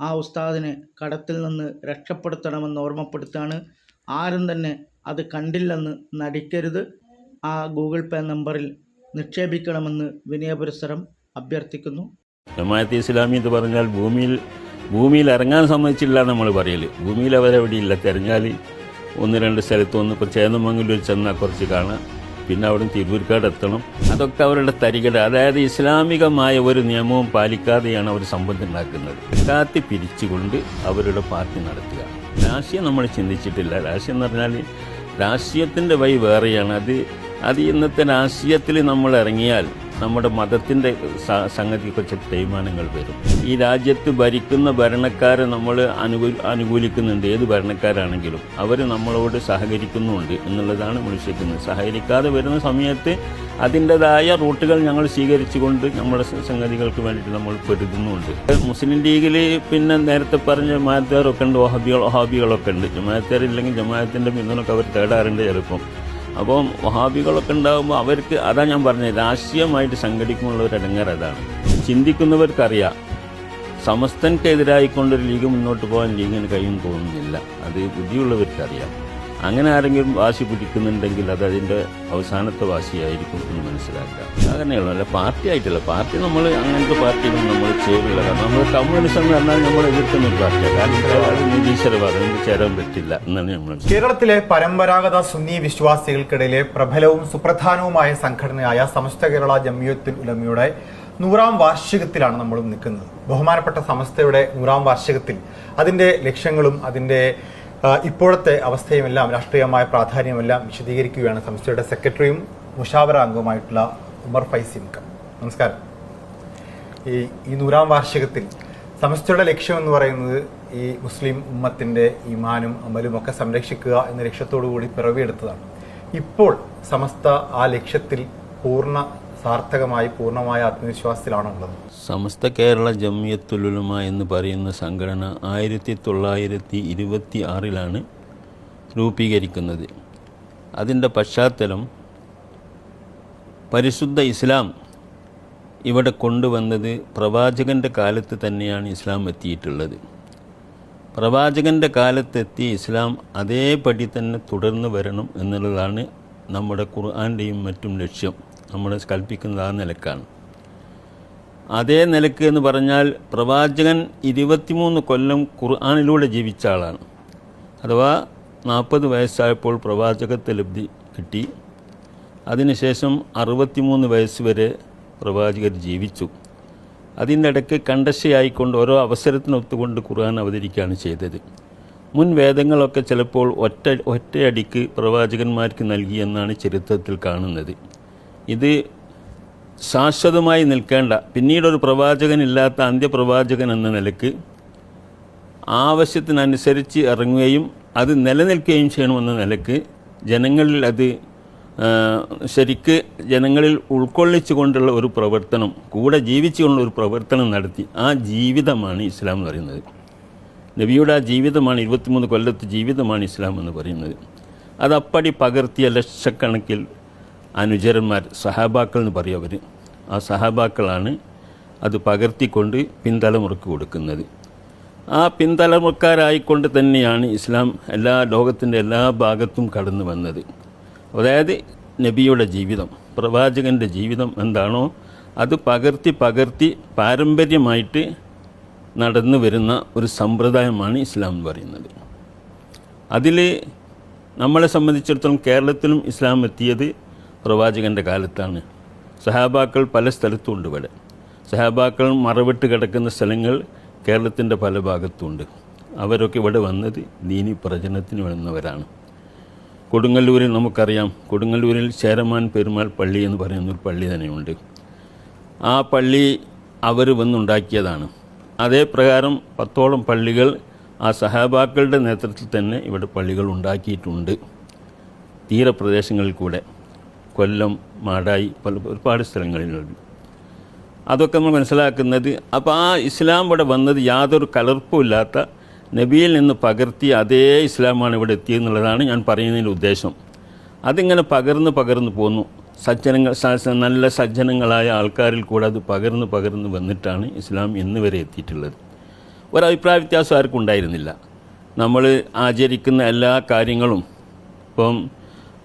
ആ ഉസ്താദിനെ കടത്തിൽ നിന്ന് രക്ഷപ്പെടുത്തണമെന്ന് ഓർമ്മപ്പെടുത്താണ് ആരും തന്നെ അത് കണ്ടില്ലെന്ന് നടിക്കരുത്. ആ ഗൂഗിൾ പേ നമ്പറിൽ നിക്ഷേപിക്കണമെന്ന് വിനയപുരസരം അഭ്യർത്ഥിക്കുന്നു. ജമാഅത്ത് ഇസ്ലാമി എന്ന് പറഞ്ഞാൽ ഭൂമിയിൽ ഭൂമിയിൽ ഇറങ്ങാൻ സമ്മതിച്ചില്ല നമ്മൾ പറയൽ ഭൂമിയിൽ അവരെവിടെയില്ല? തിരഞ്ഞാൽ ഒന്ന് രണ്ട് സ്ഥലത്ത് ഒന്ന് ചേന്നമംഗലൂർ ചെന്നാൽ കുറച്ച് കാണാം. പിന്നെ അവിടെ തിരൂർക്കാട് എത്തണം അതൊക്കെ അവരുടെ തരികട. അതായത് ഇസ്ലാമികമായ ഒരു നിയമവും പാലിക്കാതെയാണ് അവർ സമ്പത്തുണ്ടാക്കുന്നത് കാത്തി പിരിച്ചുകൊണ്ട് അവരുടെ പാർട്ടി നടത്തുക. രാഷ്ട്രീയം നമ്മൾ ചിന്തിച്ചിട്ടില്ല. രാഷ്ട്രീയം എന്ന് പറഞ്ഞാൽ രാഷ്ട്രീയത്തിന്റെ വഴി വേറെയാണ്. അത് അത് ഇന്നത്തെ രാഷ്ട്രീയത്തിൽ നമ്മൾ ഇറങ്ങിയാൽ നമ്മുടെ മതത്തിന്റെ സംഗതി സംഗതിയെക്കുറിച്ച് തീരുമാനങ്ങൾ വരും. ഈ രാജ്യത്ത് ഭരിക്കുന്ന ഭരണക്കാരെ നമ്മൾ അനുകൂല അനുകൂലിക്കുന്നുണ്ട്. ഏത് ഭരണക്കാരാണെങ്കിലും അവർ നമ്മളോട് സഹകരിക്കുന്നുണ്ട് എന്നുള്ളതാണ് വിളിച്ചിരിക്കുന്നത് സഹകരിക്കാതെ വരുന്ന സമയത്ത് അതിന്റെതായ റൂട്ടുകൾ ഞങ്ങൾ സ്വീകരിച്ചുകൊണ്ട് നമ്മുടെ സംഗതികൾക്ക് വേണ്ടിയിട്ട് നമ്മൾ പൊരുതുന്നുണ്ട്. മുസ്ലിം ലീഗിൽ പിന്നെ നേരത്തെ പറഞ്ഞ ജമാഅത്തുകാരൊക്കെ ഉണ്ട് ഒഹാബികൾ ഒഹാബികളൊക്കെ ഉണ്ട്. ജമാഅത്തുകാരില്ലെങ്കിൽ ജമാഅത്തിന്റെ പിന്തുണക്ക് അവർ തേടാറുണ്ട് ചിലപ്പം. അപ്പം വഹാബികളൊക്കെ ഉണ്ടാകുമ്പോൾ അവർക്ക് അതാ ഞാൻ പറഞ്ഞത് രാഷ്ട്രീയമായിട്ട് സംഘടിക്കുമുള്ള ഒരു ഇടങ്ങർ അതാണ്. ചിന്തിക്കുന്നവർക്കറിയാം സമസ്തൻക്കെതിരായിക്കൊണ്ടൊരു ലീഗ് മുന്നോട്ട് പോകാൻ ലീഗിന് കഴിയും തോന്നുന്നില്ല. അത് ബുദ്ധിയുള്ളവർക്കറിയാം. അങ്ങനെ ആരെങ്കിലും വാശി പിടിക്കുന്നുണ്ടെങ്കിൽ അത് അതിന്റെ അവസാനത്തെ വാശിയായിരിക്കും എന്ന് മനസ്സിലാക്കുക. അങ്ങനെയുള്ള അല്ല പാർട്ടി ആയിട്ടുള്ള പാർട്ടി നമ്മൾ അങ്ങനത്തെ പാർട്ടിയൊന്നും നമ്മൾ ചേരില്ല. കാരണം നമ്മൾ കമ്മ്യൂണിസം എന്ന് പറഞ്ഞാൽ നമ്മൾ എതിർക്കുന്ന ഒരു പാർട്ടിയാണ്. കാരണം നിരീശ്വരവാദം ചേരാൻ പറ്റില്ല എന്നാണ് നമ്മൾ കേരളത്തിലെ പരമ്പരാഗത സുന്നി വിശ്വാസികൾക്കിടയിലെ പ്രബലവും സുപ്രധാനവുമായ സംഘടനയായ സമസ്ത കേരള ജമിയത്തുൽ ഉലമയുടെ നൂറാം വാർഷികത്തിലാണ് നമ്മൾ നിൽക്കുന്നത്. ബഹുമാനപ്പെട്ട സമസ്തയുടെ നൂറാം വാർഷികത്തിൽ അതിന്റെ ലക്ഷ്യങ്ങളും അതിന്റെ ഇപ്പോഴത്തെ അവസ്ഥയുമെല്ലാം രാഷ്ട്രീയമായ പ്രാധാന്യമെല്ലാം വിശദീകരിക്കുകയാണ് സംസ്ഥയുടെ സെക്രട്ടറിയും മുഷാവറ അംഗവുമായിട്ടുള്ള ഉമർ ഫൈസി മുക്കം നമസ്കാരം. ഈ ഈ നൂറാം വാർഷികത്തിൽ സംസ്ഥയുടെ ലക്ഷ്യം എന്ന് പറയുന്നത് ഈ മുസ്ലിം ഉമ്മത്തിന്റെ ഈമാനും അമലും ഒക്കെ സംരക്ഷിക്കുക എന്ന ലക്ഷ്യത്തോടു കൂടി പിറവിയെടുത്തതാണ്. ഇപ്പോൾ സമസ്ത ആ ലക്ഷ്യത്തിൽ പൂർണ സാർത്ഥകമായി പൂർണമായ ആത്മവിശ്വാസത്തിലാണ് ഉള്ളത് സമസ്ത കേരള ജമിയത്തുലുലമ എന്ന് പറയുന്ന സംഘടന ആയിരത്തി തൊള്ളായിരത്തി ഇരുപത്തി ആറിലാണ് രൂപീകരിക്കുന്നത്. അതിന്റെ പശ്ചാത്തലം പരിശുദ്ധ ഇസ്ലാം ഇവിടെ കൊണ്ടുവന്നത് പ്രവാചകന്റെ കാലത്ത് തന്നെയാണ് ഇസ്ലാം എത്തിയിട്ടുള്ളത്. പ്രവാചകന്റെ കാലത്തെത്തിയ ഇസ്ലാം അതേപടി തന്നെ തുടർന്ന് വരണം എന്നുള്ളതാണ് നമ്മുടെ ഖുർആന്റെയും മറ്റും ലക്ഷ്യം. നമ്മൾ കൽപ്പിക്കുന്നത് ആ നിലക്കാണ്. അതേ നിലയ്ക്ക് എന്ന് പറഞ്ഞാൽ പ്രവാചകൻ ഇരുപത്തിമൂന്ന് കൊല്ലം ഖുർആാനിലൂടെ ജീവിച്ച ആളാണ്. അഥവാ നാൽപ്പത് വയസ്സായപ്പോൾ പ്രവാചകത്തെ ലബ്ധി കിട്ടി. അതിനുശേഷം അറുപത്തിമൂന്ന് വയസ്സ് വരെ പ്രവാചകർ ജീവിച്ചു. അതിന്റെ ഇടയ്ക്ക് കണ്ടശയായിക്കൊണ്ട് ഓരോ അവസരത്തിനൊത്തുകൊണ്ട് ഖുർആൻ അവതരിക്കുകയാണ് ചെയ്തത്. മുൻ വേദങ്ങളൊക്കെ ചിലപ്പോൾ ഒറ്റ ഒറ്റയടിക്ക് പ്രവാചകന്മാർക്ക് നൽകി എന്നാണ് ചരിത്രത്തിൽ കാണുന്നത്. ഇത് ശാശ്വതമായി നിൽക്കേണ്ട പിന്നീടൊരു പ്രവാചകനില്ലാത്ത അന്ത്യപ്രവാചകൻ എന്ന നിലയ്ക്ക് ആവശ്യത്തിനനുസരിച്ച് ഇറങ്ങുകയും അത് നിലനിൽക്കുകയും ചെയ്യണമെന്ന നിലയ്ക്ക് ജനങ്ങളിൽ അത് ശരിക്ക് ജനങ്ങളിൽ ഉൾക്കൊള്ളിച്ചു കൊണ്ടുള്ള ഒരു പ്രവർത്തനം കൂടെ ജീവിച്ചുകൊണ്ടുള്ള ഒരു പ്രവർത്തനം നടത്തി. ആ ജീവിതമാണ് ഇസ്ലാം എന്ന് പറയുന്നത്. നബിയുടെ ആ ജീവിതമാണ് ഇരുപത്തിമൂന്ന് കൊല്ലത്തെ ജീവിതമാണ് ഇസ്ലാം എന്ന് പറയുന്നത്. അതപ്പടി പകർത്തിയ ലക്ഷക്കണക്കിൽ അനുചരന്മാർ സഹാബാക്കൾ എന്ന് പറയും അവർ ആ സഹാബാക്കളാണ് അത് പകർത്തിക്കൊണ്ട് പിന്തലമുറക്ക് കൊടുക്കുന്നത്. ആ പിന്തലമുറക്കാരായിക്കൊണ്ട് തന്നെയാണ് ഇസ്ലാം എല്ലാ ലോകത്തിന്റെ എല്ലാ ഭാഗത്തും കടന്നു വന്നത്. അതായത് നബിയുടെ ജീവിതം പ്രവാചകന്റെ ജീവിതം എന്താണോ അത് പകർത്തി പകർത്തി പാരമ്പര്യമായിട്ട് നടന്നു വരുന്ന ഒരു സമ്പ്രദായമാണ് ഇസ്ലാം എന്ന് പറയുന്നത്. അതിൽ നമ്മളെ സംബന്ധിച്ചിടത്തോളം കേരളത്തിലും ഇസ്ലാം എത്തിയത് പ്രവാചകന്റെ കാലത്താണ്. സഹാബാക്കൾ പല സ്ഥലത്തുമുണ്ട് ഇവിടെ. സഹാബാക്കൾ മറവിട്ട് കിടക്കുന്ന സ്ഥലങ്ങൾ കേരളത്തിന്റെ പല ഭാഗത്തുമുണ്ട് അവരൊക്കെ ഇവിടെ വന്നത് ദീനി പ്രചരണത്തിന് വന്നവരാണ്. കൊടുങ്ങല്ലൂരിൽ നമുക്കറിയാം. കൊടുങ്ങല്ലൂരിൽ ചേരമാൻ പെരുമാൾ പള്ളി എന്ന് പറയുന്നൊരു പള്ളി തന്നെയുണ്ട്. ആ പള്ളി അവർ വന്നുണ്ടാക്കിയതാണ്. അതേ പ്രകാരം പത്തോളം പള്ളികൾ ആ സഹാബാക്കളുടെ നേതൃത്വത്തിൽ തന്നെ ഇവിടെ പള്ളികൾ ഉണ്ടാക്കിയിട്ടുണ്ട്. തീരപ്രദേശങ്ങളിൽ കൂടെ. കൊല്ലം മാടായി പല ഒരുപാട് സ്ഥലങ്ങളിലുണ്ട്. അതൊക്കെ നമ്മൾ മനസ്സിലാക്കുന്നത് അപ്പോൾ ആ ഇസ്ലാം ഇവിടെ വന്നത് യാതൊരു കലർപ്പുമില്ലാത്ത നബിയിൽ നിന്ന് പകർത്തിയ അതേ ഇസ്ലാമാണ് ഇവിടെ എത്തിയെന്നുള്ളതാണ് ഞാൻ പറയുന്നതിന്റെ ഉദ്ദേശം. അതിങ്ങനെ പകർന്ന് പകർന്ന് പോന്നു. സജ്ജനങ്ങൾ നല്ല സജ്ജനങ്ങളായ ആൾക്കാരിൽ കൂടെ അത് പകർന്ന് പകർന്ന് വന്നിട്ടാണ് ഇസ്ലാം ഇന്ന് വരെ എത്തിയിട്ടുള്ളത്. ഒരഭിപ്രായ വ്യത്യാസം ആർക്കും ഉണ്ടായിരുന്നില്ല. നമ്മൾ ആചരിക്കുന്ന എല്ലാ കാര്യങ്ങളും ഇപ്പം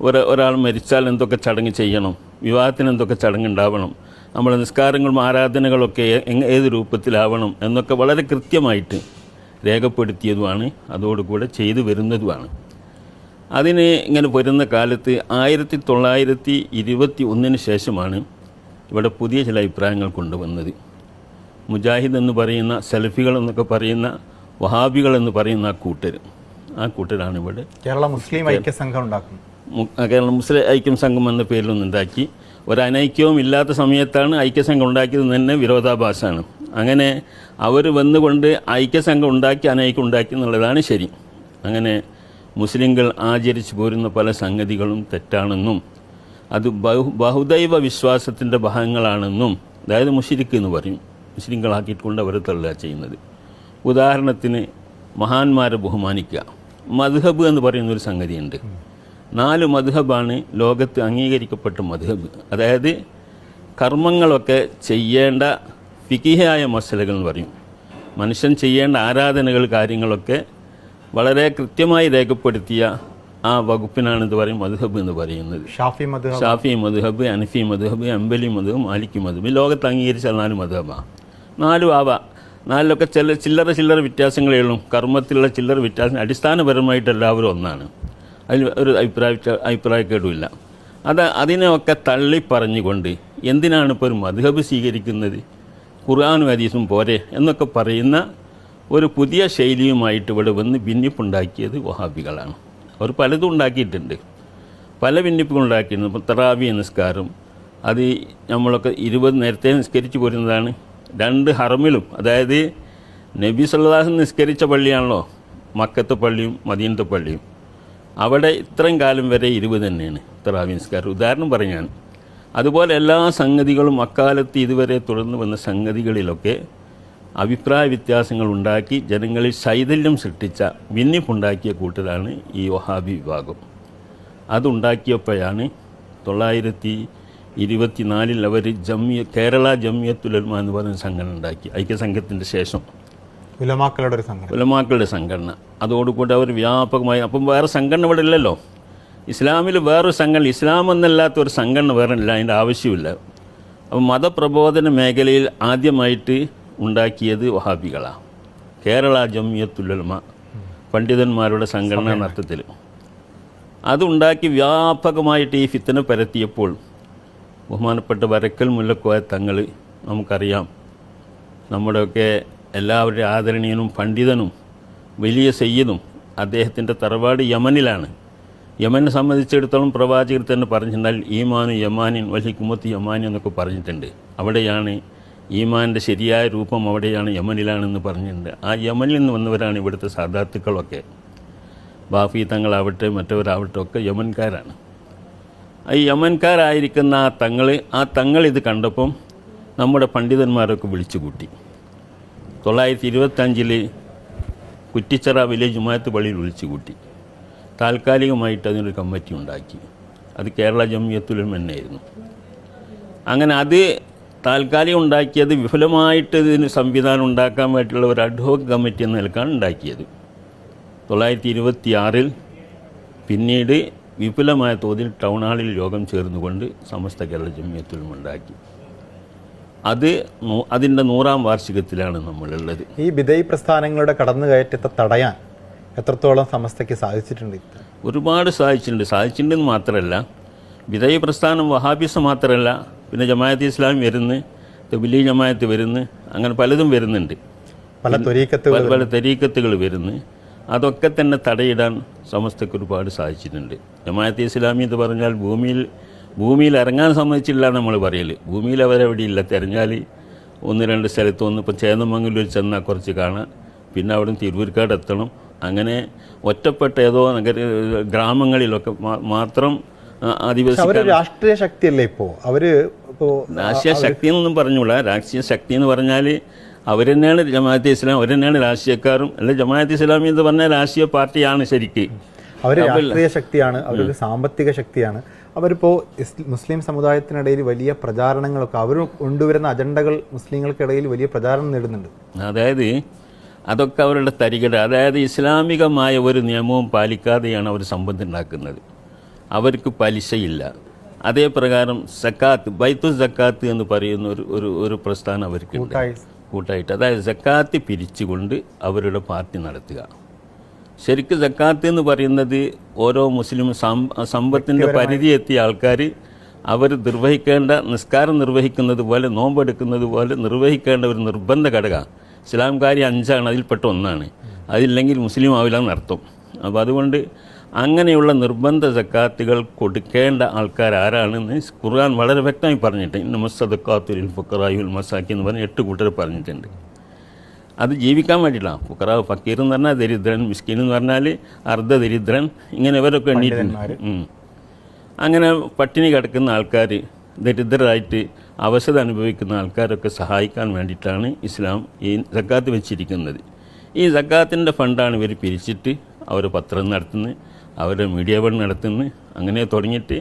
ഒരു ഒരാൾ മരിച്ചാൽ എന്തൊക്കെ ചടങ്ങ് ചെയ്യണം? വിവാഹത്തിന് എന്തൊക്കെ ചടങ്ങുണ്ടാവണം നമ്മുടെ നിസ്കാരങ്ങളും ആരാധനകളൊക്കെ ഏത് രൂപത്തിലാവണം എന്നൊക്കെ വളരെ കൃത്യമായിട്ട് രേഖപ്പെടുത്തിയതുമാണ് അതോടുകൂടെ ചെയ്തു വരുന്നതുമാണ്. അതിന് ഇങ്ങനെ വരുന്ന കാലത്ത് ആയിരത്തി തൊള്ളായിരത്തി ഇരുപത്തി ഒന്നിന് ശേഷമാണ് ഇവിടെ പുതിയ ചില അഭിപ്രായങ്ങൾ കൊണ്ടുവന്നത്. മുജാഹിദ് എന്ന് പറയുന്ന സെൽഫികൾ എന്നൊക്കെ പറയുന്ന വഹാബികൾ എന്ന് പറയുന്ന ആ കൂട്ടർ ആ കൂട്ടരാണ് ഇവിടെ. കേരള മുസ്ലിം ഐക്യ സംഘം ഉണ്ടാക്കുന്നു മു- കേരള മുസ്ലിം ഐക്യം സംഘം എന്ന പേരിലൊന്നുണ്ടാക്കി ഒരു അനൈക്യവും ഇല്ലാത്ത സമയത്താണ് ഐക്യസംഘം ഉണ്ടാക്കിയത് തന്നെ വിരോധാഭാസമാണ് അങ്ങനെ അവർ വന്നുകൊണ്ട് ഐക്യസംഘം ഉണ്ടാക്കി അനൈക്യം ഉണ്ടാക്കി എന്നുള്ളതാണ് ശരി. അങ്ങനെ മുസ്ലിങ്ങൾ ആചരിച്ചു പോരുന്ന പല സംഗതികളും തെറ്റാണെന്നും അത് ബഹു ബഹുദൈവ വിശ്വാസത്തിന്റെ ഭാഗങ്ങളാണെന്നും അതായത് മുഷിരിക്ക് എന്ന് പറയും. മുസ്ലിങ്ങളാക്കിക്കൊണ്ട് അവരെ തള്ളുക ചെയ്യുന്നത്. ഉദാഹരണത്തിന് മഹാന്മാരെ ബഹുമാനിക്കുക. മധുഹബ് എന്ന് പറയുന്നൊരു സംഗതിയുണ്ട്. നാല് മധുഹബാണ് ലോകത്ത് അംഗീകരിക്കപ്പെട്ട മധുഹബ്. അതായത് കർമ്മങ്ങളൊക്കെ ചെയ്യേണ്ട ഫിക്കിഹായ മസലകൾ എന്ന് പറയും. മനുഷ്യൻ ചെയ്യേണ്ട ആരാധനകൾ കാര്യങ്ങളൊക്കെ വളരെ കൃത്യമായി രേഖപ്പെടുത്തിയ ആ വകുപ്പിനാണ് ഇത് പറയും മധുഹബ് എന്ന് പറയുന്നത്. ഷാഫി മധു ഷാഫി മധുഹബ് അനഫി മധുഹബ് അമ്പലി മധുഹബ് മാലിക്കി മധുഹബ്. ലോകത്ത് അംഗീകരിച്ച നാല് മധുഹബാണ് നാലും ആവാം. നാലിലൊക്കെ ചില ചില്ലറ ചില്ലറ വ്യത്യാസങ്ങളേ ഉള്ളൂ. കർമ്മത്തിലുള്ള ചില്ലറ വ്യത്യാസം അടിസ്ഥാനപരമായിട്ട് എല്ലാവരും ഒന്നാണ്. അതിൽ ഒരു അഭിപ്രായ അഭിപ്രായക്കേടുമില്ല അത് അതിനെയൊക്കെ തള്ളി പറഞ്ഞുകൊണ്ട് എന്തിനാണ് ഇപ്പോൾ ഒരു മധുഹബ് സ്വീകരിക്കുന്നത്? ഖുർആാനും ഹദീസും പോരെ എന്നൊക്കെ പറയുന്ന ഒരു പുതിയ ശൈലിയുമായിട്ട് ഇവിടെ വന്ന് ഭിന്നിപ്പുണ്ടാക്കിയത് വഹാബികളാണ്. അവർ പലതും ഉണ്ടാക്കിയിട്ടുണ്ട്. പല ഭിന്നിപ്പുകൾ ഉണ്ടാക്കിയിട്ടുണ്ട്. ഇപ്പോൾ തറാവി നിസ്കാരം അത് നമ്മളൊക്കെ ഇരുപത് നേരത്തെ നിസ്കരിച്ചു പോരുന്നതാണ്. രണ്ട് ഹറമിലും അതായത് നബി സല്ലാഹു നിസ്കരിച്ച പള്ളിയാണല്ലോ. മക്കത്തെ പള്ളിയും മദീനത്തെ പള്ളിയും. അവിടെ ഇത്രയും കാലം വരെ ഇരുപത് തന്നെയാണ് തറാവി നിസ്കാരം ഉദാഹരണം പറഞ്ഞാണ്. അതുപോലെ എല്ലാ സംഗതികളും അക്കാലത്ത് ഇതുവരെ തുടർന്ന് വന്ന സംഗതികളിലൊക്കെ അഭിപ്രായ വ്യത്യാസങ്ങൾ ഉണ്ടാക്കി ജനങ്ങളിൽ ശൈഥല്യം സൃഷ്ടിച്ച ഭിന്നിപ്പുണ്ടാക്കിയ കൂട്ടരാണ് ഈ വഹാബി വിഭാഗം. അതുണ്ടാക്കിയപ്പോഴാണ് തൊള്ളായിരത്തി ഇരുപത്തിനാലിൽ അവർ ജമ്മിയ കേരള ജമ്മിയത്തുലമ എന്ന് പറയുന്ന സംഘടന ഉണ്ടാക്കി ഐക്യസംഘത്തിന്റെ ശേഷം. ഉലമാക്കളുടെ ഒരു സംഘടന. ഉലമാക്കളുടെ സംഘടന. അതോടുകൂടി അവർ വ്യാപകമായി അപ്പം വേറെ സംഘടന ഇവിടെ ഇല്ലല്ലോ. ഇസ്ലാമിൽ വേറൊരു സംഘടന ഇസ്ലാം എന്നല്ലാത്ത ഒരു സംഘടന വേറെ ഇല്ല അതിന്റെ ആവശ്യമില്ല. അപ്പം മതപ്രബോധന മേഖലയിൽ ആദ്യമായിട്ട് ഉണ്ടാക്കിയത് വഹാബികളാണ് കേരള ജമിയത്തുലമ പണ്ഡിതന്മാരുടെ സംഘടന അർത്ഥത്തിൽ. അതുണ്ടാക്കി വ്യാപകമായിട്ട് ഈ ഫിത്തന പരത്തിയപ്പോൾ ബഹുമാനപ്പെട്ട വരക്കൽ മുല്ലക്കോയ തങ്ങൾ നമുക്കറിയാം. നമ്മുടെയൊക്കെ എല്ലാവരുടെയും ആദരണീയനും പണ്ഡിതനും വലിയ സയ്യിദും അദ്ദേഹത്തിന്റെ തറവാട് യമനിലാണ്. യമനെ സംബന്ധിച്ചിടത്തോളം പ്രവാചകർ തന്നെ പറഞ്ഞിട്ടുണ്ടാൽ ഈമാനു യമാനിൻ വലി കുമത്ത് യമാനി എന്നൊക്കെ പറഞ്ഞിട്ടുണ്ട്. അവിടെയാണ് ഈമാന്റെ ശരിയായ രൂപം അവിടെയാണ് യമനിലാണെന്ന് പറഞ്ഞിട്ടുണ്ട്. ആ യമനിൽ നിന്ന് വന്നവരാണ് ഇവിടുത്തെ സാധാർത്ഥുക്കളൊക്കെ ബാഫി തങ്ങളാവട്ടെ മറ്റവരാവട്ടെ ഒക്കെ യമൻകാരാണ്. ഈ യമൻകാരായിരിക്കുന്ന ആ തങ്ങൾ ആ തങ്ങൾ ഇത് കണ്ടപ്പം നമ്മുടെ പണ്ഡിതന്മാരൊക്കെ വിളിച്ചു കൂട്ടി തൊള്ളായിരത്തി ഇരുപത്തഞ്ചിൽ കുറ്റിച്ചിറ വില്ലേജ് ജുമായത്ത് പള്ളിയിൽ വിളിച്ചു കൂട്ടി. താൽക്കാലികമായിട്ട് അതിനൊരു കമ്മിറ്റി ഉണ്ടാക്കി. അത് കേരള ജമിയത്തുലും എന്നായിരുന്നു അങ്ങനെ അത് താൽക്കാലികം ഉണ്ടാക്കിയത് വിഫലമായിട്ട് ഇതിന് സംവിധാനം ഉണ്ടാക്കാൻ വേണ്ടിയിട്ടുള്ള ഒരു അഡ്ഹോക്ക് കമ്മിറ്റി എന്ന നിലക്കാണ് ഉണ്ടാക്കിയത്. തൊള്ളായിരത്തി ഇരുപത്തി ആറിൽ പിന്നീട് വിപുലമായ തോതിൽ ടൗൺ ഹാളിൽ യോഗം ചേർന്നുകൊണ്ട് സമസ്ത കേരള ജമിയത്തുലും ഉണ്ടാക്കി അത് അതിന്റെ നൂറാം വാർഷികത്തിലാണ് നമ്മളുള്ളത്. ഈ വിധേയ പ്രസ്ഥാനങ്ങളുടെ കടന്നുകയറ്റത്തെ തടയാൻ എത്രത്തോളം സമസ്തയ്ക്ക് സാധിച്ചിട്ടുണ്ട് ഒരുപാട് സാധിച്ചിട്ടുണ്ട്. സാധിച്ചിട്ടുണ്ടെന്ന് മാത്രമല്ല വിധേയ പ്രസ്ഥാനം വഹാബിസം മാത്രമല്ല പിന്നെ ജമാഅത്ത് ഇസ്ലാം വരുന്ന് തബിലി ജമാഅത്ത് വരുന്ന് അങ്ങനെ പലതും വരുന്നുണ്ട്. പല തൊരീക്കത്തുകൾ പല പല തെരീക്കത്തുകൾ വരുന്നു. അതൊക്കെ തന്നെ തടയിടാൻ സമസ്തയ്ക്ക് ഒരുപാട് സാധിച്ചിട്ടുണ്ട്. ജമാഅത്ത് ഇസ്ലാമി എന്ന് പറഞ്ഞാൽ ഭൂമിയിൽ ഭൂമിയിൽ ഇറങ്ങാൻ സമ്മതിച്ചില്ല നമ്മൾ പറയൽ ഭൂമിയിൽ അവരെവിടെ ഇല്ല തിരഞ്ഞാൽ ഒന്ന് രണ്ട് സ്ഥലത്ത് ഒന്ന് ഇപ്പം ചേന്നമംഗലൂർ ചെന്നാൽ കുറച്ച് കാണാം പിന്നെ അവിടെ നിന്ന് തിരുവൂർക്കാട് എത്തണം. അങ്ങനെ ഒറ്റപ്പെട്ട ഏതോ നഗര ഗ്രാമങ്ങളിലൊക്കെ മാത്രം ആദിവാസി രാഷ്ട്രീയ ശക്തിയല്ലേ ഇപ്പോ? അവർ ഇപ്പോ രാഷ്ട്രീയ ശക്തി എന്നൊന്നും പറഞ്ഞുകൂടാ. രാഷ്ട്രീയ ശക്തി എന്ന് പറഞ്ഞാൽ അവർ തന്നെയാണ് ജമാഅത്തെ ഇസ്ലാം അവർ തന്നെയാണ് രാഷ്ട്രീയക്കാരും അല്ല ജമാഅത്തെ ഇസ്ലാമി എന്ന് പറഞ്ഞാൽ രാഷ്ട്രീയ പാർട്ടിയാണ് ശരിക്ക്. അവർ രാഷ്ട്രീയ ശക്തിയാണ് അവരൊരു സാമ്പത്തിക ശക്തിയാണ്. അവരിപ്പോ ഇസ്- മുസ്ലിം സമുദായത്തിനിടയിൽ വലിയ പ്രചാരണങ്ങളൊക്കെ അവർ കൊണ്ടുവരുന്ന അജണ്ടകൾ മുസ്ലിങ്ങൾക്കിടയിൽ വലിയ പ്രചാരണം നേടുന്നുണ്ട്. അതായത് അതൊക്കെ അവരുടെ തരികട അതായത് ഇസ്ലാമികമായ ഒരു നിയമവും പാലിക്കാതെയാണ് അവർ സമ്പത്ത് ഉണ്ടാക്കുന്നത്. അവർക്ക് പലിശയില്ല. അതേ പ്രകാരം സക്കാത്ത് ബൈത്തു സക്കാത്ത് എന്ന് പറയുന്ന ഒരു ഒരു ഒരു പ്രസ്ഥാനം അവർക്ക് കൂട്ടായിട്ട്. അതായത് സക്കാത്ത് പിരിച്ചുകൊണ്ട് അവരുടെ പാർട്ടി നടത്തുക. ശരിക്കും സക്കാത്ത് എന്ന് പറയുന്നത് ഓരോ മുസ്ലിം സമ്പത്തിന്റെ പരിധി എത്തിയ ആൾക്കാർ അവർ നിർവഹിക്കേണ്ട നിസ്കാരം നിർവഹിക്കുന്നത് പോലെ നോമ്പെടുക്കുന്നത് പോലെ നിർവഹിക്കേണ്ട ഒരു നിർബന്ധ ഘടക. ഇസ്ലാം കാര്യം അഞ്ചാണ് അതിൽപ്പെട്ട ഒന്നാണ്. അതില്ലെങ്കിൽ മുസ്ലിം ആവില്ല എന്നർത്ഥം അപ്പോൾ അതുകൊണ്ട് അങ്ങനെയുള്ള നിർബന്ധ സക്കാത്തുകൾ കൊടുക്കേണ്ട ആൾക്കാർ ആരാണെന്ന് ഖുർആൻ വളരെ വ്യക്തമായി പറഞ്ഞിട്ടുണ്ട്. ഇന്ന മസ്സദക്കാത്തുൽ ഫുക്കറായുൽ മസാക്കി എന്ന് പറഞ്ഞ് എട്ട് കൂട്ടർ പറഞ്ഞിട്ടുണ്ട്. അത് ജീവിക്കാൻ വേണ്ടിയിട്ടാണ് ഫുക്കറാവ് ഫക്കീർ എന്ന് പറഞ്ഞാൽ ദരിദ്രൻ മിസ്കിൻ എന്ന് പറഞ്ഞാൽ അർദ്ധ ദരിദ്രൻ ഇങ്ങനെ ഇവരൊക്കെ എണ്ണീട്ടുണ്ട് അങ്ങനെ പട്ടിണി കിടക്കുന്ന ആൾക്കാർ ദരിദ്രരായിട്ട് അവശത അനുഭവിക്കുന്ന ആൾക്കാരൊക്കെ സഹായിക്കാൻ വേണ്ടിയിട്ടാണ് ഇസ്ലാം ഈ സക്കാത്ത് വെച്ചിരിക്കുന്നത്. ഈ സക്കാത്തിന്റെ ഫണ്ടാണ് ഇവർ പിരിച്ചിട്ട് അവർ പത്രം നടത്തുന്നത് അവരുടെ മീഡിയ ഫണ്ട് നടത്തുന്നത് അങ്ങനെ തുടങ്ങിയിട്ട്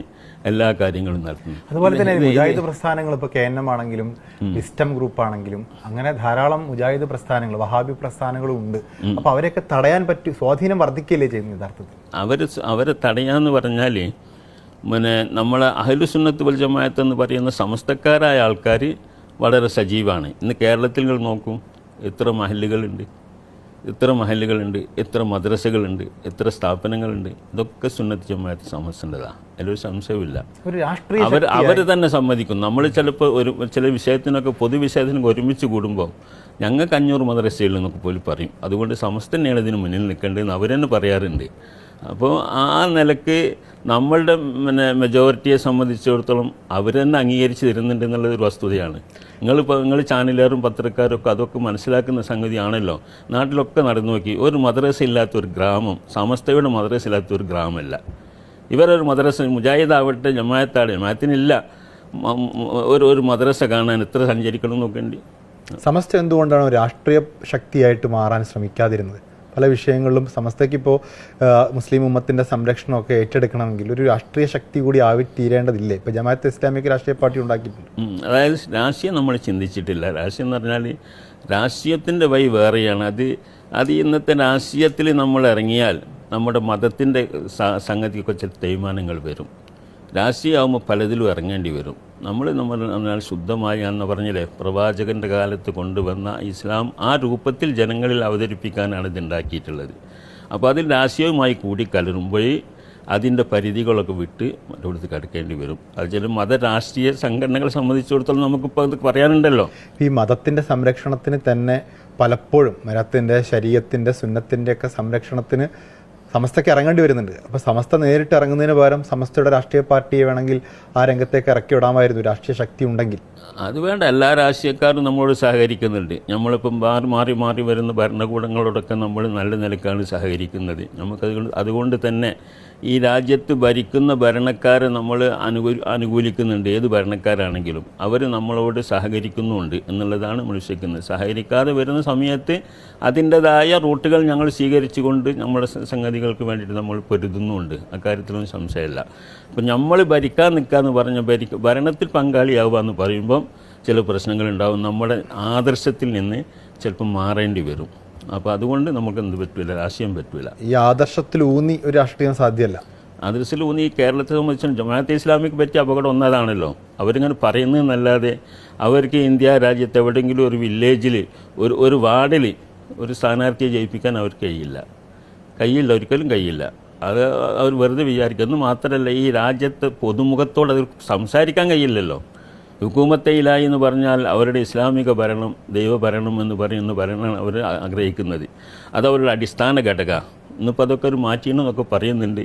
എല്ലാ കാര്യങ്ങളും നടത്തുന്നു. അതുപോലെ തന്നെ മുജാഹിദ് പ്രസ്ഥാനങ്ങൾ ഇപ്പോൾ കെ എൻ എം ആണെങ്കിലും വിസ്റ്റം ഗ്രൂപ്പ് ആണെങ്കിലും അങ്ങനെ ധാരാളം മുജാഹിദ് പ്രസ്ഥാനങ്ങൾ വഹാബി പ്രസ്ഥാനങ്ങളും ഉണ്ട്. അപ്പോൾ അവരെയൊക്കെ തടയാൻ പറ്റും സ്വാധീനം വർദ്ധിക്കില്ലേ ചെയ്യുന്നത് യഥാർത്ഥത്തിൽ? അവർ അവരെ തടയാന്ന് പറഞ്ഞാൽ പിന്നെ നമ്മളെ അഹലുസുന്നത്ത് വൽ ജമാഅത്ത് എന്ന് പറയുന്ന സമസ്തക്കാരായ ആൾക്കാർ വളരെ സജീവാണ്. ഇന്ന് കേരളത്തിൽ നിങ്ങൾ നോക്കൂ എത്ര മഹല്ലുകളുണ്ട്. എത്ര മഹലുകളുണ്ട് എത്ര മദ്രസകളുണ്ട് എത്ര സ്ഥാപനങ്ങളുണ്ട് ഇതൊക്കെ സുന്നത്ത് ജമാഅത്ത് സമസ്തന്റെതാണ് അതിലൊരു സംശയമില്ല അവർ അവർ തന്നെ സമ്മതിക്കും. നമ്മൾ ചിലപ്പോൾ ഒരു ചില വിഷയത്തിനൊക്കെ പൊതുവിഷയത്തിനൊക്കെ ഒരുമിച്ച് കൂടുമ്പോൾ ഞങ്ങൾക്ക് അഞ്ഞൂറ് മദ്രസയിൽ നിന്നൊക്കെ പോലും പറയും. അതുകൊണ്ട് സമസ്തന്നെയാണ് ഇതിന് മുന്നിൽ നിൽക്കേണ്ടതെന്ന് അവർ തന്നെ പറയാറുണ്ട്. അപ്പോൾ ആ നിലയ്ക്ക് നമ്മളുടെ പിന്നെ മെജോറിറ്റിയെ സംബന്ധിച്ചിടത്തോളം അവർ തന്നെ അംഗീകരിച്ച് തരുന്നുണ്ട് എന്നുള്ളത് ഒരു വസ്തുതയാണ്. നിങ്ങളിപ്പോൾ നിങ്ങൾ ചാനലുകാരും പത്രക്കാരും ഒക്കെ അതൊക്കെ മനസ്സിലാക്കുന്ന സംഗതിയാണല്ലോ. നാട്ടിലൊക്കെ നടന്നു നോക്കി. ഒരു മദ്രസ ഇല്ലാത്ത ഒരു ഗ്രാമം സമസ്തയുടെ മദ്രസ ഇല്ലാത്ത ഒരു ഗ്രാമമല്ല ഇവരൊരു മദ്രസ മുജാഹിദാവട്ടെ ജമായത്താടെ ജമായത്തിനില്ല ഒരു ഒരു മദ്രസ കാണാൻ എത്ര സഞ്ചരിക്കണം നോക്കേണ്ടി സമസ്ത എന്തുകൊണ്ടാണ് രാഷ്ട്രീയ ശക്തിയായിട്ട് മാറാൻ ശ്രമിക്കാതിരുന്നത്? പല വിഷയങ്ങളിലും സമസ്തയ്ക്ക് ഇപ്പോൾ മുസ്ലിം ഉമ്മത്തിന്റെ സംരക്ഷണമൊക്കെ ഏറ്റെടുക്കണമെങ്കിൽ ഒരു രാഷ്ട്രീയ ശക്തി കൂടി ആവി തീരേണ്ടതില്ലേ? ഇപ്പോൾ ജമാഅത്ത് ഇസ്ലാമിക്ക് രാഷ്ട്രീയ പാർട്ടി ഉണ്ടാക്കിയിട്ടുണ്ട്. അതായത് രാഷ്ട്രീയം നമ്മൾ ചിന്തിച്ചിട്ടില്ല. രാഷ്ട്രീയം എന്ന് പറഞ്ഞാൽ രാഷ്ട്രീയത്തിന്റെ വഴി വേറെയാണ്. അത് അത് ഇന്നത്തെ രാഷ്ട്രീയത്തിൽ നമ്മൾ ഇറങ്ങിയാൽ നമ്മുടെ മതത്തിന്റെ സംഗതിക്കൊച്ച തീരുമാനങ്ങൾ വരും. രാഷ്ട്രീയമാകുമ്പോൾ പലതിലും ഇറങ്ങേണ്ടി വരും. നമ്മൾ നമ്മൾ പറഞ്ഞാൽ ശുദ്ധമായി എന്ന് പറഞ്ഞില്ലേ? പ്രവാചകന്റെ കാലത്ത് കൊണ്ടുവന്ന ഇസ്ലാം ആ രൂപത്തിൽ ജനങ്ങളിൽ അവതരിപ്പിക്കാനാണ് ഇതുണ്ടാക്കിയിട്ടുള്ളത് അപ്പോൾ അതിൽ കൂടി കലരുമ്പോൾ അതിന്റെ പരിധികളൊക്കെ വിട്ട് മറ്റൊടുത്ത് കടക്കേണ്ടി വരും. അത് ചില മത രാഷ്ട്രീയ സംഘടനകളെ സംബന്ധിച്ചിടത്തോളം നമുക്കിപ്പോൾ അത് പറയാനുണ്ടല്ലോ. ഈ മതത്തിന്റെ സംരക്ഷണത്തിന് തന്നെ പലപ്പോഴും മരത്തിന്റെ ശരീരത്തിന്റെ സുന്നത്തിന്റെയൊക്കെ സംരക്ഷണത്തിന് സമസ്തയ്ക്ക് ഇറങ്ങേണ്ടി വരുന്നുണ്ട്. അപ്പോൾ സമസ്ത നേരിട്ട് ഇറങ്ങുന്നതിന് പകരം സമസ്തയുടെ രാഷ്ട്രീയ പാർട്ടിയെ വേണമെങ്കിൽ ആ രംഗത്തേക്ക് ഇറക്കി വിടാമായിരുന്നു രാഷ്ട്രീയ ശക്തി ഉണ്ടെങ്കിൽ. അത് വേണ്ട. എല്ലാ രാഷ്ട്രീയക്കാരും നമ്മളോട് സഹകരിക്കുന്നുണ്ട്. നമ്മളിപ്പം മാറി മാറി മാറി വരുന്ന ഭരണകൂടങ്ങളോടൊക്കെ നമ്മൾ നല്ല നിലക്കാണ് സഹകരിക്കുന്നത്. നമുക്കത് അതുകൊണ്ട് തന്നെ ഈ രാജ്യത്ത് ഭരിക്കുന്ന ഭരണക്കാരെ നമ്മൾ അനുകൂ അനുകൂലിക്കുന്നുണ്ട്. ഏത് ഭരണക്കാരാണെങ്കിലും അവർ നമ്മളോട് സഹകരിക്കുന്നുണ്ട് എന്നുള്ളതാണ് നമ്മൾ വിശ്വസിക്കുന്നത്. സഹകരിക്കാതെ വരുന്ന സമയത്ത് അതിന്റെതായ റൂട്ടുകൾ ഞങ്ങൾ സ്വീകരിച്ചുകൊണ്ട് നമ്മുടെ സംഗതികൾക്ക് വേണ്ടിയിട്ട് നമ്മൾ പൊരുതുന്നുമുണ്ട് അക്കാര്യത്തിലൊന്നും സംശയമില്ല. അപ്പം നമ്മൾ ഭരിക്കാൻ നിൽക്കുക എന്ന് പറഞ്ഞ ഭരിക്ക ഭരണത്തിൽ പങ്കാളിയാവുക എന്ന് പറയുമ്പം ചില പ്രശ്നങ്ങളുണ്ടാവും. നമ്മുടെ ആദർശത്തിൽ നിന്ന് ചിലപ്പോൾ മാറേണ്ടി വരും. അപ്പോൾ അതുകൊണ്ട് നമുക്ക് എന്ത് പറ്റില്ല രാഷ്ട്രീയം പറ്റില്ല ഈ ആദർശത്തിൽ ഊന്നി ഒരു രാഷ്ട്രീയം സാധ്യമല്ല. ആദർശത്തിൽ ഊന്നി കേരളത്തെ സംബന്ധിച്ച് ജമാഅത്തെ ഇസ്ലാമിക്ക് പറ്റിയ അപകടം ഒന്നതാണല്ലോ. അവരിങ്ങനെ പറയുന്നതെന്നല്ലാതെ അവർക്ക് ഇന്ത്യ രാജ്യത്ത് എവിടെയെങ്കിലും ഒരു വില്ലേജിൽ ഒരു ഒരു വാർഡിൽ ഒരു സ്ഥാനാർത്ഥിയെ ജയിപ്പിക്കാൻ അവർക്ക് കഴിയില്ല. കഴിയില്ല ഒരിക്കലും കഴിയില്ല. അത് അവർ വെറുതെ വിചാരിക്കുന്നു മാത്രമല്ല ഈ രാജ്യത്ത് പൊതുമുഖത്തോട് അവർ സംസാരിക്കാൻ കഴിയില്ലല്ലോ. ഹുക്കൂമത്തയിലായി എന്ന് പറഞ്ഞാൽ അവരുടെ ഇസ്ലാമിക ഭരണം ദൈവഭരണം എന്ന് പറയുന്ന ഭരണമാണ് അവർ ആഗ്രഹിക്കുന്നത്. അത് അവരുടെ അടിസ്ഥാന ഘടക. ഇന്നിപ്പോൾ അതൊക്കെ ഒരു മാറ്റിയെന്നൊക്കെ പറയുന്നുണ്ട്.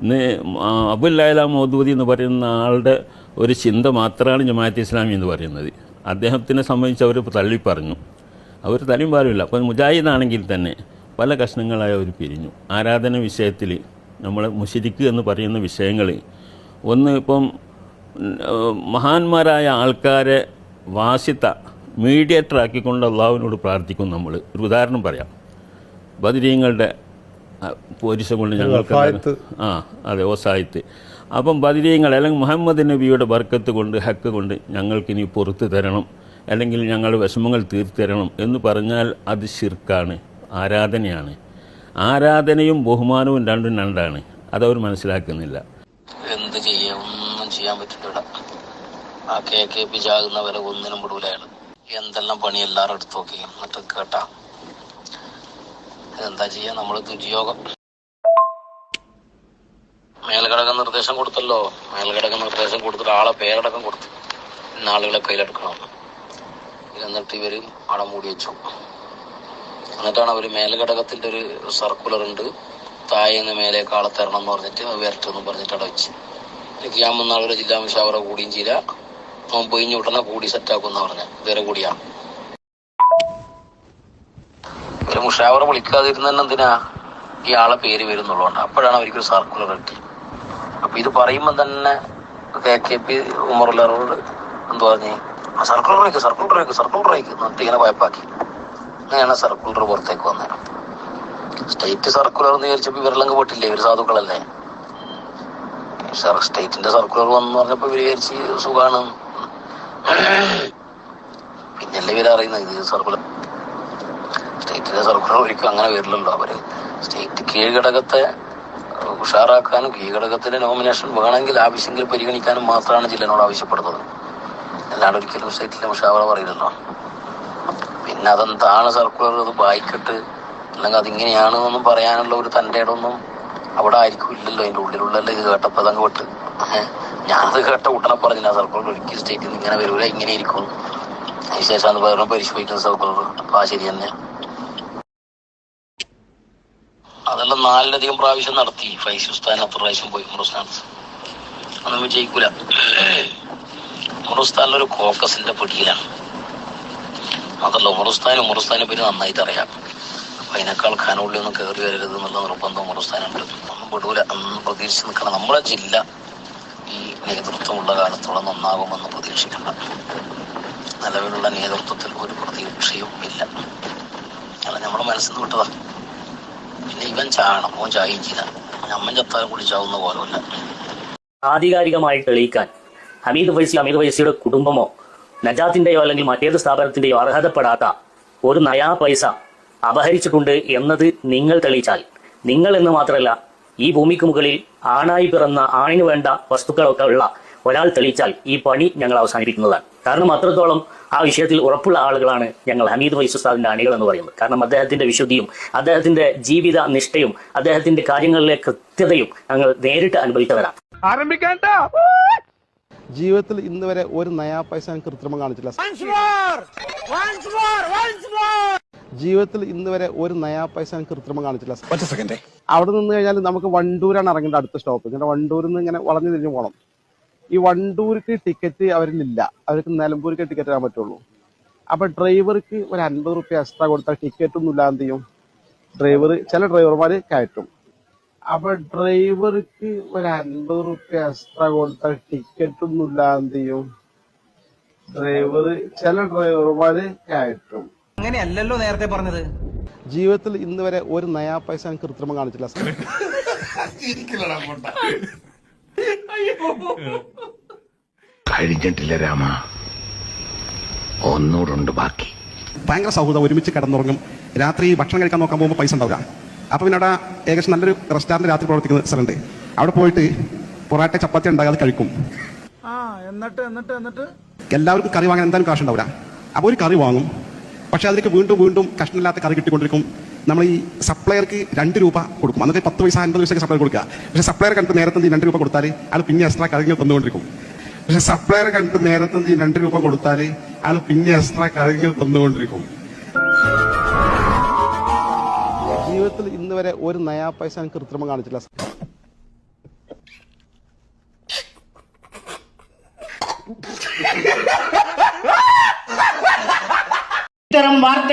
ഇന്ന് അബുൽ ലൈല മോദൂദി എന്ന് പറയുന്ന ആളുടെ ഒരു ചിന്ത മാത്രമാണ് ജമാഅത്ത് ഇസ്ലാമി എന്ന് പറയുന്നത്. അദ്ദേഹത്തിനെ സംബന്ധിച്ച് അവർ തള്ളി പറഞ്ഞു അവർ തലയും പാലുമില്ല അപ്പോൾ മുജാഹിദാണെങ്കിൽ തന്നെ പല കഷ്ണങ്ങളായി അവർ പിരിഞ്ഞു. ആരാധന വിഷയത്തിൽ നമ്മൾ മുഷിരിക്ക് എന്ന് പറയുന്ന വിഷയങ്ങൾ ഒന്ന് ഇപ്പം മഹാന്മാരായ ആൾക്കാരെ വാസിത്ത മീഡിയേറ്റർ ആക്കിക്കൊണ്ട് അള്ളാഹുവിനോട് പ്രാർത്ഥിക്കും നമ്മൾ ഒരു ഉദാഹരണം പറയാം. ബദിരീങ്ങളുടെ പോരിസം കൊണ്ട് ഞങ്ങൾക്ക് ആ അതെ ഓസായിത്ത് അപ്പം ബദിരീങ്ങൾ അല്ലെങ്കിൽ മുഹമ്മദ് നബിയുടെ ബർക്കത്ത് കൊണ്ട് ഹക്ക് കൊണ്ട് ഞങ്ങൾക്കിനി പുറത്തു തരണം. അല്ലെങ്കിൽ ഞങ്ങൾ വിഷമങ്ങൾ തീർത്തരണം എന്ന് പറഞ്ഞാൽ അത് ശിർക്കാണ് ആരാധനയാണ്. ആരാധനയും ബഹുമാനവും രണ്ടും രണ്ടാണ്. അതവർ മനസ്സിലാക്കുന്നില്ല. എന്ത് ചെയ്യാ? ചെയ്യാൻ പറ്റുന്നില്ല. ആ കെ കെ പി ജാകുന്ന വില ഒന്നിനും വിടൂലാണ് എന്തെല്ലാം പണി എല്ലാവരും എടുത്തു നോക്കി. എന്നിട്ട് കേട്ടാ. എന്താ ചെയ്യാ? നമ്മൾ ദുര്യോഗം. മേൽഘടക നിർദ്ദേശം കൊടുത്തല്ലോ. മേൽഘടക നിർദ്ദേശം കൊടുത്തിട്ട് ആളെ പേരടക്കം കൊടുത്തു ഇന്ന ആളുകളെ കയ്യിലെടുക്കണം. എന്നിട്ട് ഇവർ അവിടെ മൂടി വെച്ചു. എന്നിട്ടാണ് അവർ മേൽഘടകത്തിന്റെ ഒരു സർക്കുലർ ഉണ്ട്. താഴേന്ന് മേലേക്ക് ആളെ തരണം എന്ന് പറഞ്ഞിട്ട് വരട്ടെന്ന് പറഞ്ഞിട്ട് അവിടെ ഞാൻ വന്നാളൊരു ജില്ലാ മുഷാവറ കൂടിയും ചെയ്യില്ല നോമ്പ് കഴിഞ്ഞ് ഉടനെ കൂടി സെറ്റാക്കുമെന്ന് പറഞ്ഞ വേറെ കൂടിയാണ്. ഒരു മുഷാവറ വിളിക്കാതിരുന്ന എന്തിനാ ഈ ആളെ പേര് വരുന്നുള്ളതുകൊണ്ട്. അപ്പോഴാണ് അവർക്കൊരു സർക്കുലർ കിട്ടി അപ്പൊ ഇത് പറയുമ്പോ തന്നെ കെ കെ പി ഉമറുള്ളവരോട് എന്തു പറഞ്ഞേ? സർക്കുലർ വയ്ക്കും സർക്കുലർ വയ്ക്കും സർക്കുലർ എന്നിട്ട് ഇങ്ങനെ വായ്പാക്കി അങ്ങനെയാണ് സർക്കുലർ പുറത്തേക്ക് വന്നത്. സ്റ്റേറ്റ് സർക്കുലർ എന്ന് വിചാരിച്ചപ്പോൾ ഇവരെല്ലാം പെട്ടില്ലേ? ഇവർ സാധുക്കളല്ലേ? സ്റ്റേറ്റിന്റെ സർക്കുലർ വന്നു പറഞ്ഞപ്പോ വിചാരിച്ച് സുഖാണ്. പിന്നല്ലേ ഇവർ അറിയുന്നത് ഇത് സർക്കുലർ സ്റ്റേറ്റിന്റെ സർക്കുലർ ഒരിക്കലും അങ്ങനെ വരില്ലല്ലോ. അവർ സ്റ്റേറ്റ് കീഴ്ഘടകത്തെ ഉഷാറാക്കാനും കീഴ്ഘടകത്തിന്റെ നോമിനേഷൻ വേണമെങ്കിൽ ആവശ്യമെങ്കിൽ പരിഗണിക്കാനും മാത്രമാണ് ജില്ലനോട് ആവശ്യപ്പെടുന്നത്. അല്ലാണ്ട് ഒരിക്കലും സ്റ്റേറ്റിലെ മുഷാവറ പറയില്ലല്ലോ. പിന്നെ അതെന്താണ് സർക്കുലർ? അത് വായിക്കട്ട്. അല്ലെങ്കിൽ അതിങ്ങനെയാണ് എന്നൊന്നും പറയാനുള്ള ഒരു തന്റെ ഇടമൊന്നും അവിടെ ആയിരിക്കും ഇല്ലല്ലോ അതിന്റെ ഉള്ളിലുള്ളല്ലേ ഇത് കേട്ടപ്പോ അതങ്ങ് വിട്ട്. ഞാനത് കേട്ട ഉടനെ പറഞ്ഞില്ല സർക്കുലർ ഒരിക്കലും സ്റ്റേറ്റിൽ നിന്ന് ഇങ്ങനെ വരൂല ഇങ്ങനെ ഇരിക്കും. അതിനുശേഷം അത് വേറെ പരിശോധിക്കുന്ന സർക്കുലർ. അപ്പൊ ആ ശരി തന്നെ. അതെല്ലാം നാലിലധികം പ്രാവശ്യം നടത്തി. ഫൈസ് ഉസ്താൻ അത്ര പ്രാവശ്യം പോയി ഉമറുസ്ഥാനത്ത് ഒന്നും വിജയിക്കൂല ഒരു കോക്കസിന്റെ പിടിയിലാണ്. അതല്ല ഉമറുസ്ഥാനും ഉമറുസ്ഥാനെ പറ്റി നന്നായിട്ട് അറിയാം. അതിനേക്കാൾ ഖാനുള്ളിൽ ഒന്നും കയറി വരരുത് എന്നുള്ള നിർബന്ധം ഉമറുസ്ഥാനുണ്ട് ഒന്നും വിടൂല. അന്ന് പ്രതീക്ഷിച്ച് നിൽക്കണം. നമ്മുടെ ജില്ല ഈ നേതൃത്വമുള്ള കാലത്തോളം നന്നാകുമെന്ന് പ്രതീക്ഷിക്കണ്ട. നിലവിലുള്ള നേതൃത്വത്തിൽ ഒരു പ്രതീക്ഷയും ഇല്ല. അല്ല നമ്മുടെ മനസ്സിൽ നിന്ന് വിട്ടതാ. പിന്നെ ഇവൻ ചാണം ഓൻ ചായും ചെയ്ത അമ്മൻ ചത്താലും കൂടി ചാവുന്ന പോലുമില്ല. ആധികാരികമായി തെളിയിക്കാൻ ഹമീദ് ഫൈസി അമീർ ഫൈസിയുടെ കുടുംബമോ നജാത്തിന്റെയോ അല്ലെങ്കിൽ മറ്റേത് സ്ഥാപനത്തിന്റെയോ അർഹതപ്പെടാത്ത ഒരു നയാ പൈസ അപഹരിച്ചിട്ടുണ്ട് എന്നത് നിങ്ങൾ തെളിയിച്ചാൽ. നിങ്ങൾ എന്ന് മാത്രമല്ല ഈ ഭൂമിക്ക് മുകളിൽ ആണായി പിറന്ന ആണിന് വേണ്ട വസ്തുക്കളൊക്കെ ഉള്ള ഒരാൾ തെളിയിച്ചാൽ ഈ പണി ഞങ്ങൾ അവസാനിപ്പിക്കുന്നതാണ്. കാരണം അത്രത്തോളം ആ വിഷയത്തിൽ ഉറപ്പുള്ള ആളുകളാണ് ഞങ്ങൾ ഹമീദ് വൈസുസാദിന്റെ അണികൾ എന്ന് പറയുന്നത്. കാരണം അദ്ദേഹത്തിന്റെ വിശുദ്ധിയും അദ്ദേഹത്തിന്റെ ജീവിത നിഷ്ഠയും അദ്ദേഹത്തിന്റെ കാര്യങ്ങളിലെ കൃത്യതയും ഞങ്ങൾ നേരിട്ട് അനുഭവിച്ചവരാണ്. ജീവിതത്തിൽ ഇന്ന് വരെ ഒരു നയാ പൈസ കൃത്രിമം കാണിച്ചില്ല ജീവിതത്തിൽ ഇന്ന് വരെ ഒരു നയാ പൈസ ഞാൻ കൃത്രിമം കാണിച്ചില്ല അവിടെ നിന്ന് കഴിഞ്ഞാൽ നമുക്ക് വണ്ടൂരാണ് ഇറങ്ങേണ്ട അടുത്ത സ്റ്റോപ്പ്. ഇങ്ങനെ വണ്ടൂരിൽ നിന്ന് ഇങ്ങനെ വളഞ്ഞു തിരിഞ്ഞു പോകണം. ഈ വണ്ടൂർക്ക് ടിക്കറ്റ് അവരിലില്ല. അവർക്ക് നിലമ്പൂർക്ക് ടിക്കറ്റ് തരാൻ പറ്റുള്ളൂ. അപ്പൊ ഡ്രൈവർക്ക് ഒരു അൻപത് റുപ്യ എക്സ്ട്രാ കൊടുത്താൽ ടിക്കറ്റ് ഒന്നും ഇല്ലാതെ ചെയ്യും? ഡ്രൈവർ ചില ഡ്രൈവർമാര് കയറ്റും. അപ്പൊ ഡ്രൈവർക്ക് ഒരു അൻപത് റുപ്യ എക്സ്ട്രാ കൊടുത്താൽ ടിക്കറ്റ് ഒന്നും ഇല്ലാതെ ചെയ്യും? ഡ്രൈവർ ചില ഡ്രൈവർമാര് കയറ്റും. അങ്ങനെയല്ലല്ലോ നേരത്തെ പറഞ്ഞത്. ജീവിതത്തിൽ ഇന്ന് വരെ ഒരു നയാ പൈസ ഞാൻ കൃത്രിമം കാണിച്ചില്ല കഴിഞ്ഞിട്ടില്ല രാമ. ഒന്നൂടുണ്ട് ബാക്കി. ഭയങ്കര സൗഹൃദം ഒരുമിച്ച് കിടന്നുറങ്ങും. രാത്രി ഭക്ഷണം കഴിക്കാൻ നോക്കാൻ പോകുമ്പോൾ പൈസ ഉണ്ടാവില്ല. അപ്പോൾ പിന്നെ അവിടെ ഏകദേശം നല്ലൊരു റെസ്റ്റോറന്റ് രാത്രി പ്രവർത്തിക്കുന്ന സ്ഥലമുണ്ട് അവിടെ പോയിട്ട് പൊറാട്ട ചപ്പാത്തി ഉണ്ടാകാതെ കഴിക്കും. എന്നിട്ട് എന്നിട്ട് എന്നിട്ട്? എല്ലാവർക്കും കറി വാങ്ങാൻ എന്തായാലും കാശ് ഉണ്ടാവില്ല. അപ്പോൾ ഒരു കറി വാങ്ങും. പക്ഷേ അതിലേക്ക് വീണ്ടും വീണ്ടും കഷ്ണമില്ലാത്ത കറി കിട്ടിക്കൊണ്ടിരിക്കും. നമ്മൾ ഈ സപ്ലയർക്ക് രണ്ട് രൂപ കൊടുക്കും. അന്നത്തെ പത്ത് പൈസ അൻപത് പൈസയ്ക്ക് സപ്ലയർ കൊടുക്കുക. പക്ഷേ സപ്ലയർ കണ്ടിട്ട് നേരത്തെ? രണ്ട് രൂപ കൊടുത്താൽ അത് പിന്നെ എക്സ്ട്രാ കറികൾ തന്നുകൊണ്ടിരിക്കും. പക്ഷെ സപ്ലയർ കണ്ടിട്ട് നേരത്തെ? രണ്ട് രൂപ കൊടുത്താൽ അത് പിന്നെ എക്സ്ട്രാ കറികൾ തന്നുകൊണ്ടിരിക്കും. ജീവിതത്തിൽ ഇന്ന് വരെ ഒരു നയാ പൈസ ഞാൻ കൃത്രിമം കാണിച്ചില്ല